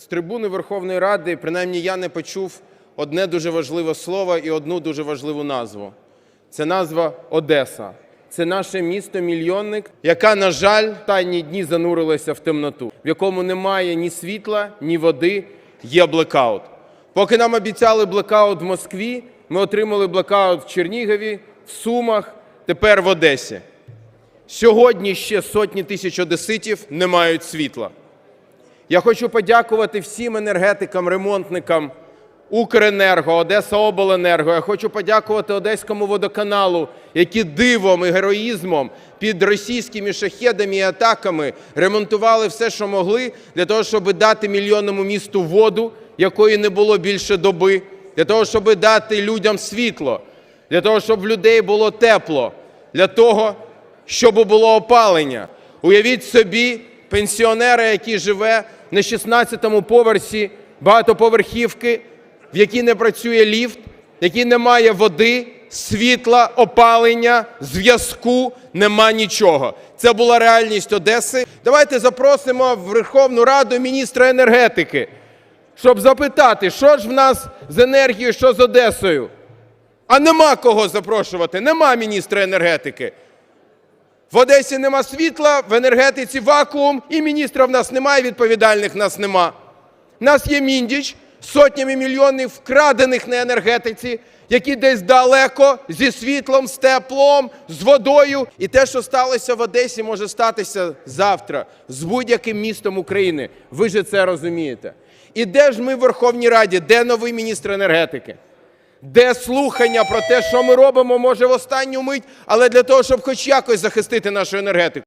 З трибуни Верховної Ради, принаймні я не почув одне дуже важливе слово і одну дуже важливу назву. Це назва Одеса. Це наше місто-мільйонник, яка, на жаль, останні дні занурилася в темноту, в якому немає ні світла, ні води, є блекаут. Поки нам обіцяли блекаут в Москві, ми отримали блекаут в Чернігові, в Сумах, тепер в Одесі. Сьогодні ще сотні тисяч одеситів не мають світла. Я хочу подякувати всім енергетикам, ремонтникам Укренерго, Одесаобленерго. Я хочу подякувати Одеському водоканалу, які дивом і героїзмом під російськими шахедами і атаками ремонтували все, що могли, для того, щоб дати мільйонному місту воду, якої не було більше доби, для того, щоб дати людям світло, для того, щоб в людей було тепло, для того, щоб було опалення. Уявіть собі, пенсіонера, який живе на 16-му поверсі багатоповерхівки, в якій не працює ліфт, в якій немає води, світла, опалення, зв'язку, нема нічого. Це була реальність Одеси. Давайте запросимо в Верховну Раду міністра енергетики, щоб запитати, що ж в нас з енергією, що з Одесою. А нема кого запрошувати, нема міністра енергетики. В Одесі нема світла, в енергетиці вакуум, і міністра в нас немає, відповідальних в нас нема. У нас є міндіч сотнями мільйонів вкрадених на енергетиці, які десь далеко зі світлом, з теплом, з водою. І те, що сталося в Одесі, може статися завтра з будь-яким містом України. Ви же це розумієте. І де ж ми в Верховній Раді? Де новий міністр енергетики? Де слухання про те, що ми робимо, може в останню мить, але для того, щоб хоч якось захистити нашу енергетику.